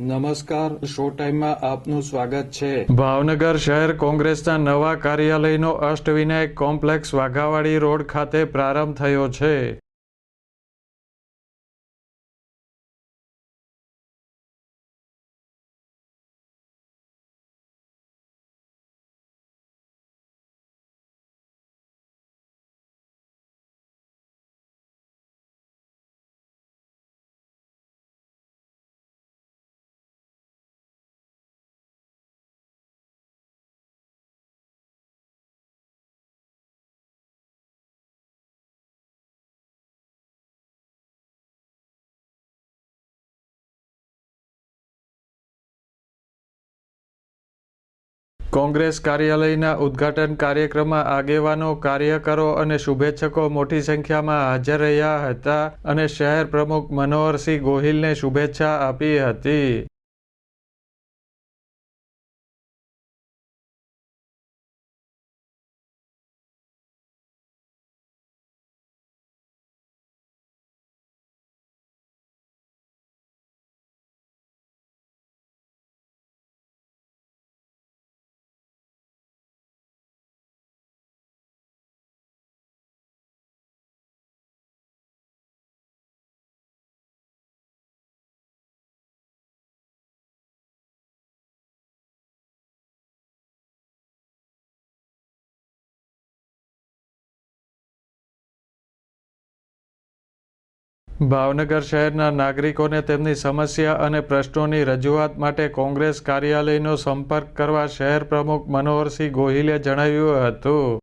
નમસ્કાર, શો ટાઈમમાં આપનું સ્વાગત છે. ભાવનગર શહેર કોંગ્રેસના નવા કાર્યાલયનો અષ્ટવિનાયક કોમ્પ્લેક્સ વાઘાવાડી રોડ ખાતે પ્રારંભ થયો છે. કોંગ્રેસ કાર્યાલયના ઉદ્ઘાટન કાર્યક્રમમાં આગેવાનો, કાર્યકરો અને શુભેચ્છકો મોટી સંખ્યામાં હાજર રહ્યા હતા અને શહેર પ્રમુખ મનોહરસિંહ ગોહિલને શુભેચ્છા આપી હતી. ભાવનગર શહેરના નાગરિકોને તેમની સમસ્યા અને પ્રશ્નોની રજૂઆત માટે કોંગ્રેસ કાર્યાલયનો સંપર્ક કરવા શહેર પ્રમુખ મનોહરસિંહ ગોહિલે જણાવ્યું હતું.